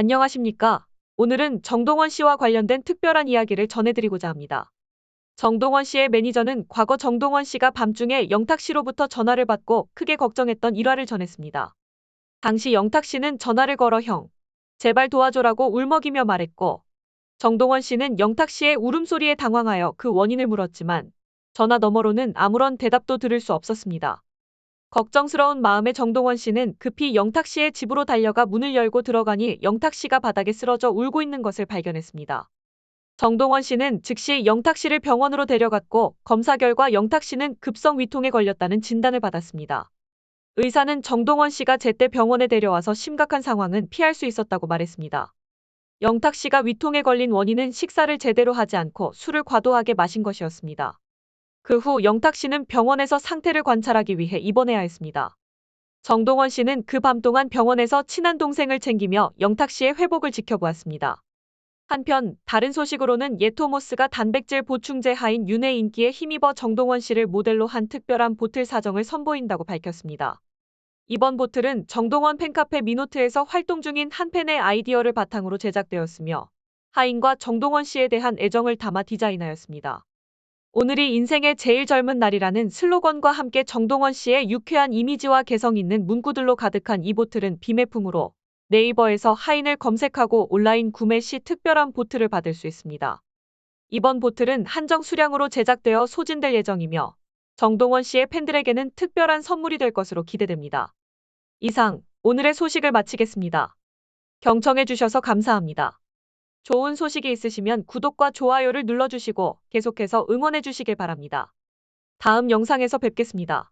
안녕하십니까. 오늘은 정동원 씨와 관련된 특별한 이야기를 전해드리고자 합니다. 정동원 씨의 매니저는 과거 정동원 씨가 밤중에 영탁 씨로부터 전화를 받고 크게 걱정했던 일화를 전했습니다. 당시 영탁 씨는 전화를 걸어 형, 제발 도와줘라고 울먹이며 말했고, 정동원 씨는 영탁 씨의 울음소리에 당황하여 그 원인을 물었지만, 전화 너머로는 아무런 대답도 들을 수 없었습니다. 걱정스러운 마음에 정동원 씨는 급히 영탁 씨의 집으로 달려가 문을 열고 들어가니 영탁 씨가 바닥에 쓰러져 울고 있는 것을 발견했습니다. 정동원 씨는 즉시 영탁 씨를 병원으로 데려갔고 검사 결과 영탁 씨는 급성 위통에 걸렸다는 진단을 받았습니다. 의사는 정동원 씨가 제때 병원에 데려와서 심각한 상황은 피할 수 있었다고 말했습니다. 영탁 씨가 위통에 걸린 원인은 식사를 제대로 하지 않고 술을 과도하게 마신 것이었습니다. 그 후 영탁 씨는 병원에서 상태를 관찰하기 위해 입원해야 했습니다. 정동원 씨는 그 밤 동안 병원에서 친한 동생을 챙기며 영탁 씨의 회복을 지켜보았습니다. 한편 다른 소식으로는 예토모스가 단백질 보충제 하인 윤의 인기에 힘입어 정동원 씨를 모델로 한 특별한 보틀 사정을 선보인다고 밝혔습니다. 이번 보틀은 정동원 팬카페 미노트에서 활동 중인 한 팬의 아이디어를 바탕으로 제작되었으며 하인과 정동원 씨에 대한 애정을 담아 디자인하였습니다. 오늘이 인생의 제일 젊은 날이라는 슬로건과 함께 정동원 씨의 유쾌한 이미지와 개성 있는 문구들로 가득한 이 보틀은 비매품으로 네이버에서 하인을 검색하고 온라인 구매 시 특별한 보틀을 받을 수 있습니다. 이번 보틀은 한정 수량으로 제작되어 소진될 예정이며 정동원 씨의 팬들에게는 특별한 선물이 될 것으로 기대됩니다. 이상 오늘의 소식을 마치겠습니다. 경청해주셔서 감사합니다. 좋은 소식이 있으시면 구독과 좋아요를 눌러주시고 계속해서 응원해주시길 바랍니다. 다음 영상에서 뵙겠습니다.